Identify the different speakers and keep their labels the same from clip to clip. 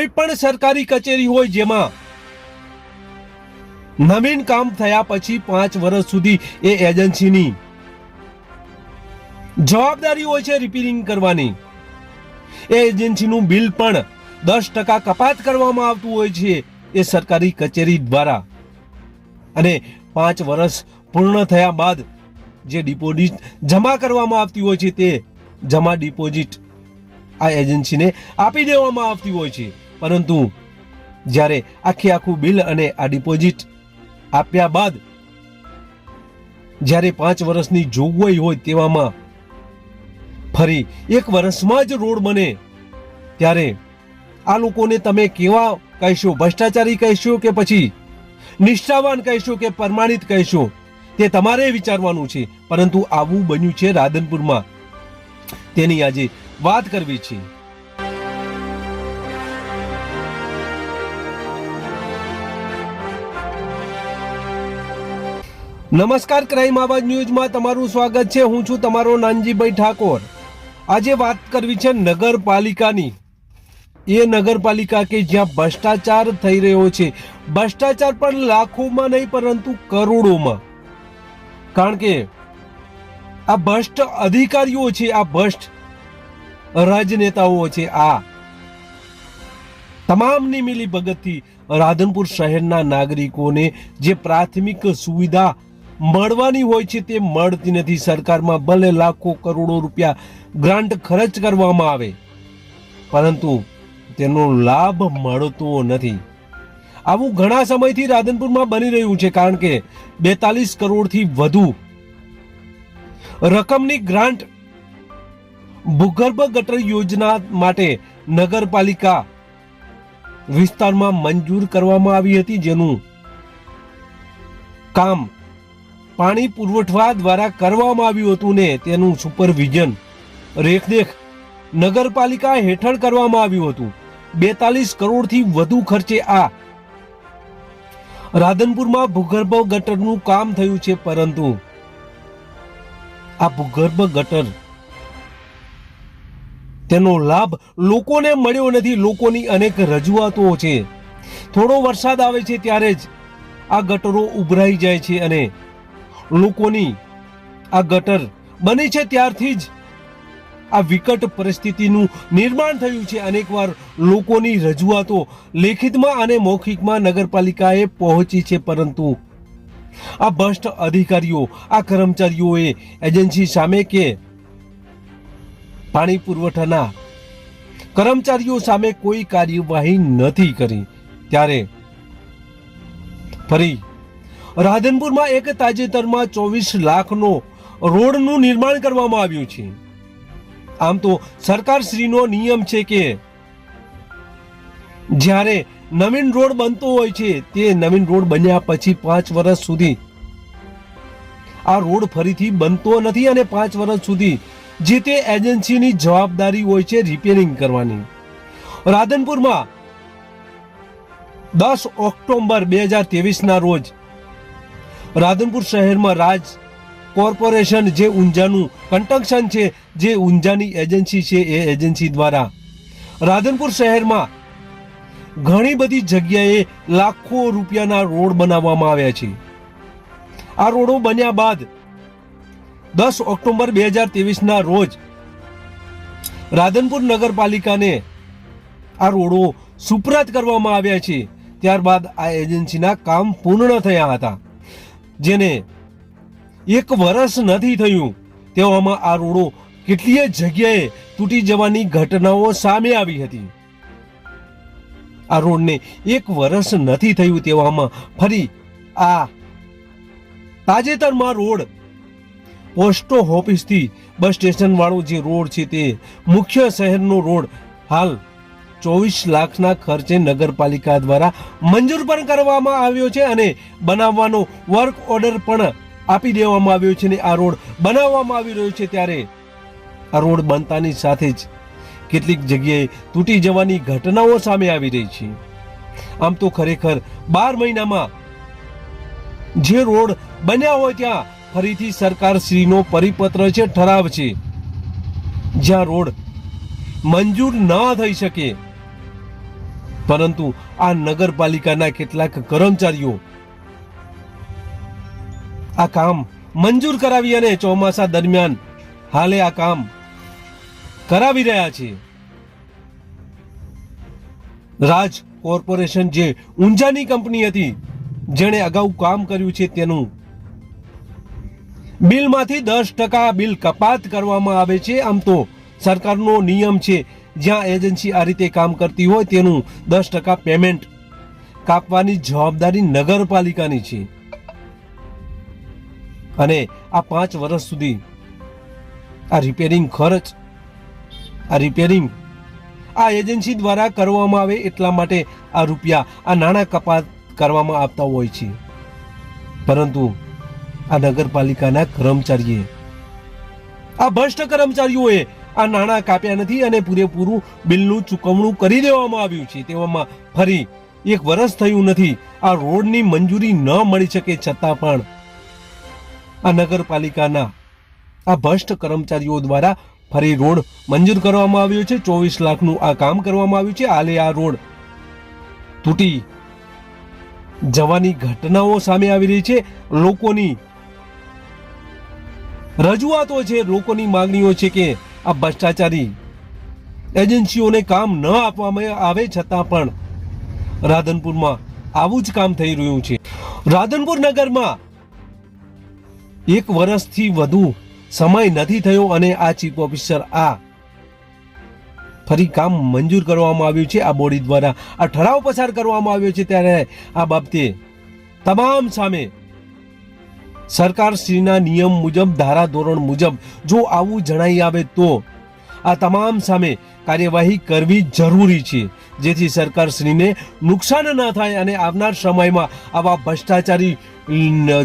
Speaker 1: કોઈ પણ સરકારી કચેરી હોય જેમાં નવીન કામ થયા પછી પાંચ વર્ષ સુધી એ એજન્સીની જવાબદારી હોય છે રિપેરિંગ કરવાની. એ એજન્સીનું બિલ પણ દસ ટકા કપાત કરવામાં આવતું હોય છે એ સરકારી કચેરી દ્વારા. અને પાંચ વર્ષ પૂર્ણ થયા બાદ જે ડિપોઝિટ જમા કરવામાં આવતી હોય છે તે જમા ડિપોઝિટ આ એજન્સીને આપી દેવામાં આવતી હોય છે. પરંતુ જ્યારે આખે આખું બિલ અને આ ડિપોઝિટ આપ્યા બાદ જ્યારે પાંચ વર્ષની જોગવાઈ હોય તેવામાં ફરી એક વર્ષમાં જ રોડ બને, ત્યારે આ લોકોને તમે કેવા કહેશો? ભ્રષ્ટાચારી કહેશો કે પછી નિષ્ઠાવાન કહેશો કે પ્રમાણિત કહેશો? તે તમારે વિચારવાનું છે. પરંતુ આવું બન્યું છે રાધનપુરમાં. તેની આજે વાત કરવી છે. નમસ્કાર, ક્રાઇમ આવાજ ન્યૂઝમાં તમારું સ્વાગત છે. હું છું તમારો નાનજીભાઈ ઠાકોર. આજે વાત કરવી છે નગરપાલિકાની. એ નગરપાલિકા કે જ્યાં ભ્રષ્ટાચાર થઈ રહ્યો છે. ભ્રષ્ટાચાર પણ લાખોમાં નહીં, પરંતુ કરોડોમાં. કારણ કે આ ભ્રષ્ટ અધિકારીઓ છે, આ ભ્રષ્ટ રાજનેતાઓ છે, આ તમામની મિલી ભગતથી રાધનપુર શહેરના નાગરિકોને જે પ્રાથમિક સુવિધા મળવાની હોય છે તે મળતી નથી. સરકારમાં ભલે લાખો કરોડો રૂપિયા ગ્રાન્ટ ખર્ચ કરવામાં આવે, પરંતુ તેનો લાભ મળતો નથી. આવું ઘણા સમયથી રાધનપુરમાં બની રહ્યું છે, કારણ કે બેતાલીસ કરોડથી વધુ રકમની ગ્રાન્ટ ભૂગર્ભ ગટર યોજના માટે નગરપાલિકા વિસ્તારમાં મંજૂર કરવામાં આવી હતી, જેનું કામ પાણી પુરવઠા દ્વારા કરવામાં આવ્યું હતું ને તેનું સુપરવિઝન રેખદેખ નગરપાલિકા હેઠળ કરવામાં આવ્યું હતું. બેતાલીસ કરોડથી વધુ ખર્ચે આ. રાધનપુરમાં ભૂગર્ભ ગટરનું કામ થયું છે પરંતુ આ ભૂગર્ભ ગટર તેનો લાભ લોકોને મળ્યો નથી, લોકોની અનેક રજૂઆતો છે. થોડો વરસાદ આવે છે ત્યારે જ આ ગટરો ઉભરાઈ જાય છે અને લોકોની આ ગટર બની છે ત્યારથી જ. આ વિકટ પરિસ્થિતિનું નિર્માણ થયું છે. અનેકવાર લોકોની રજૂઆતો લેખિતમાં અને મૌખિકમાં નગરપાલિકાએ પહોંચી છે, પરંતુ આ ભ્રષ્ટ અધિકારીઓ, આ કર્મચારીઓએ એજન્સી સામે કે પાણી પુરવઠાના કર્મચારીઓ સામે કોઈ કાર્યવાહી નથી કરી. ત્યારે ફરી રાધનપુરમાં એક તાજેતરમાં ચોવીસ લાખનો રોડનું નિર્માણ કરવામાં આવ્યું છે. આમ તો સરકારશ્રીનો નિયમ છે કે જ્યારે નવીન રોડ બનતો હોય છે, તે નવીન રોડ બન્યા પછી પાંચ વર્ષ સુધી આ રોડ ફરીથી બનતો નથી અને પાંચ વર્ષ સુધી જે તે એજન્સીની જવાબદારી હોય છે રિપેરિંગ કરવાની. રાધનપુરમાં દસ ઓક્ટોબર બે હજાર ત્રેવીસના રોજ રાધનપુર શહેરમાં રાજ કોર્પોરેશન જે ઊંઝાનું કન્સ્ટ્રક્શન છે, જે ઊંઝાની એજન્સી છે, એ એજન્સી દ્વારા. રાધનપુર શહેરમાં ઘણી બધી જગ્યાએ લાખો રૂપિયાના રોડ બનાવવામાં આવ્યા છે. આ રોડો બન્યા બાદ દસ ઓક્ટોબર બે હજાર ત્રેવીસના રોજ રાધનપુર નગરપાલિકાને આ રોડો સુપ્રત કરવામાં આવ્યા છે. ત્યારબાદ આ એજન્સીના કામ પૂર્ણ થયા હતા. જેને એક વર્ષ નથી થયું, તેવામાં આ રોડો કેટલીય જગ્યાએ તૂટી જવાની ઘટનાઓ સામે આવી હતી. આ રોડને એક વર્ષ નથી થયું, તેવામાં ફરી આ તાજેતરમાં રોડ પોસ્ટ ઓફિસથી બસ સ્ટેશન વાળો જે રોડ છે તે મુખ્ય શહેરનો રોડ હાલ ચોવીસ લાખના ખર્ચે નગરપાલિકા દ્વારા મંજૂર પણ કરવામાં આવ્યો છે અને બનાવવાનો વર્ક ઓર્ડર પણ આપી દેવામાં આવ્યો છે અને આ રોડ બનાવવામાં આવી રહ્યો છે ત્યારે આ રોડ બનતાની સાથે જ કેટલીક જગ્યાએ તૂટી જવાની ઘટનાઓ સામે આવી રહી છે. આમ તો ખરેખર બાર મહિનામાં જે રોડ બન્યા હોય ત્યાં ફરીથી સરકારશ્રીનો પરિપત્ર છે, ઠરાવ છે. જ્યાં રોડ મંજૂર ન થઈ શકે પરંતુ આ નગરપાલિકાના કેટલાક કર્મચારીઓ આ કામ મંજૂર કરાવી અને ચોમાસા દરમિયાન હાલે આ કામ કરાવી રહ્યા છે. રાજ કોર્પોરેશન જે ઊંઝાની કંપની હતી, જેણે અગાઉ કામ કર્યું છે તેનું બિલમાંથી દસ ટકા બિલ કપાત કરવામાં આવે છે. આમ તો સરકારનો નિયમ છે જ્યાં એજન્સી આ રીતે કામ કરતી હોય તેનું દસ ટકા પેમેન્ટ કાપવાની જવાબદારી નગરપાલિકાની છે. અને આ પાંચ વર્ષ સુધી આ રિપેરિંગ ખર્ચ, આ રિપેરિંગ આ એજન્સી દ્વારા કરવામાં આવે એટલા માટે આ રૂપિયા આ નાણાં કપાત કરવામાં આવતા હોય છે. પરંતુ આ નગરપાલિકાના કર્મચારીએ, આ ભ્રષ્ટ કર્મચારીઓએ આ નાણાં કાપ્યા નથી અને પૂરેપૂરું બિલનું ચૂકવણું કરી દેવામાં આવ્યું છે. તેવામાં ફરી એક વર્ષ થયું નથી. આ રોડની મંજૂરી ન મળી શકે છતાં પણ આ નગરપાલિકાના આ ભ્રષ્ટ કર્મચારીઓ દ્વારા ફરી રોડ મંજૂર કરવામાં આવ્યો છે. ચોવીસ લાખનું આ કામ કરવામાં આવ્યું છે. હાલે આ રોડ તૂટી જવાની ઘટનાઓ સામે આવી રહી છે. લોકોની રજૂઆતો છે, લોકોની માંગણીઓ છે કે આ ભ્રષ્ટાચારી એજન્સીઓને કામ ન આપવામાં આવે છતાં પણ રાધનપુરમાં આવું જ કામ થઈ રહ્યું છે. રાધનપુર નગરમાં એક વર્ષથી વધુ સમય નથી થયો અને આ ચીફ ઓફિસર આ ફરી કામ મંજૂર કરવામાં આવ્યું છે. આ બોડી દ્વારા આ ઠરાવ પસાર કરવામાં આવ્યો છે ત્યારે આ બાબતે તમામ સામે સરકારશ્રીના નિયમ મુજબ ધારા ધોરણ મુજબ જો આવું જણાઈ આવે તો આ તમામ સામે કાર્યવાહી કરવી જરૂરી છે, જેથી સરકારશ્રીને નુકસાન ન થાય અને આવનાર સમયમાં આવા ભ્રષ્ટાચારી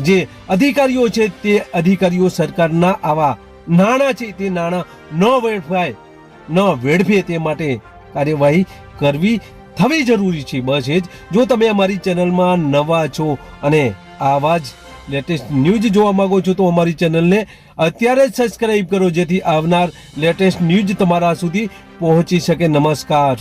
Speaker 1: જે અધિકારીઓ છે તે અધિકારીઓ સરકારના આવા નાણાં છે તે નાણાં ન વેડફાય, ન વેડફે તે માટે કાર્યવાહી કરવી થવી જરૂરી છે. બસ એ જ. જો તમે અમારી ચેનલમાં નવા છો અને આવા જ લેટેસ્ટ ન્યૂઝ જોવા માંગો છો તો અમારી ચેનલને અત્યારે જ સબસ્ક્રાઈબ કરો જેથી આવનાર લેટેસ્ટ ન્યૂઝ તમારા સુધી પહોંચી શકે. નમસ્કાર.